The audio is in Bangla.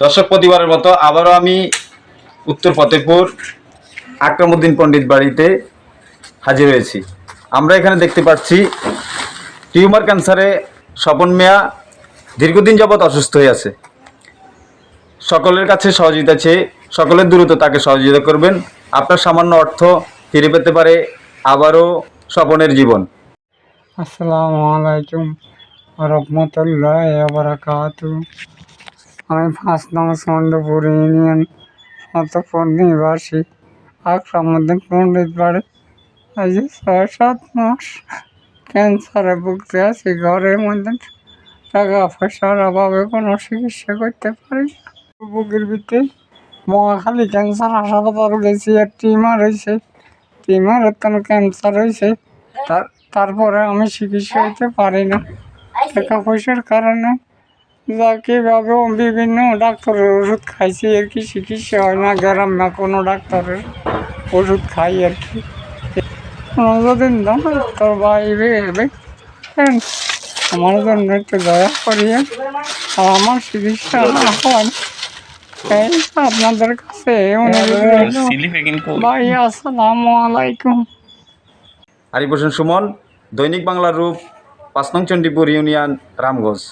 দর্শক প্রতিবারের মতো আবারও আমি উত্তর ফতেপুর আকরামুদ্দিন পণ্ডিত বাড়িতে হাজির হয়েছি। আমরা এখানে দেখতে পাচ্ছি, টিউমার ক্যান্সারে স্বপন মিয়া দীর্ঘদিন যাবৎ অসুস্থ হয়ে আছে। সকলের কাছে সহযোগিতা চেয়ে, সকলের দ্রুত তাকে সহযোগিতা করবেন। আপনার সামান্য অর্থ ফিরে পেতে পারে আবারও স্বপনের জীবন। আসসালামু আলাইকুম রহমতুল্লাহ আমি পাঁচ নং চন্দ্রপুর ইউনিয়ন ফতপুর নিবাসী। আকরামুদ্দিন পণ্ডিত বাড়ি। আজ ছয়, সাত মাস ক্যান্সারে ভুগতে আছি। ঘরের মধ্যে টাকা পয়সার অভাবে কোনো চিকিৎসা করতে পারি না। বুকের ভিতরে মহাখালী ক্যান্সার হাসপাতাল গেছি, আর টিমার হয়েছে। টিমার তো ক্যান্সার হয়েছে। তার তারপরে আমি চিকিৎসা হইতে পারি না। টাকা পয়সার কারণে যা কীভাবে বিভিন্ন ডাক্তারের ওষুধ খাইছি আর কি চিকিৎসা হয় না গেলাম না কোনো ডাক্তারের ওষুধ খাই আর কি? কোনো যদি না বাইরে এবে আমার জন্য একটু দয়া করিয়ে আর আমার চিকিৎসা না হয় এই আপনাদের কাছে অনুরোধ রইল। ভাই আসসালামু আলাইকুম। আরিফ হোসেন সুমন দৈনিক বাংলার রূপ পাঁচ নং চণ্ডীপুর ইউনিয়ন রামগঞ্জ।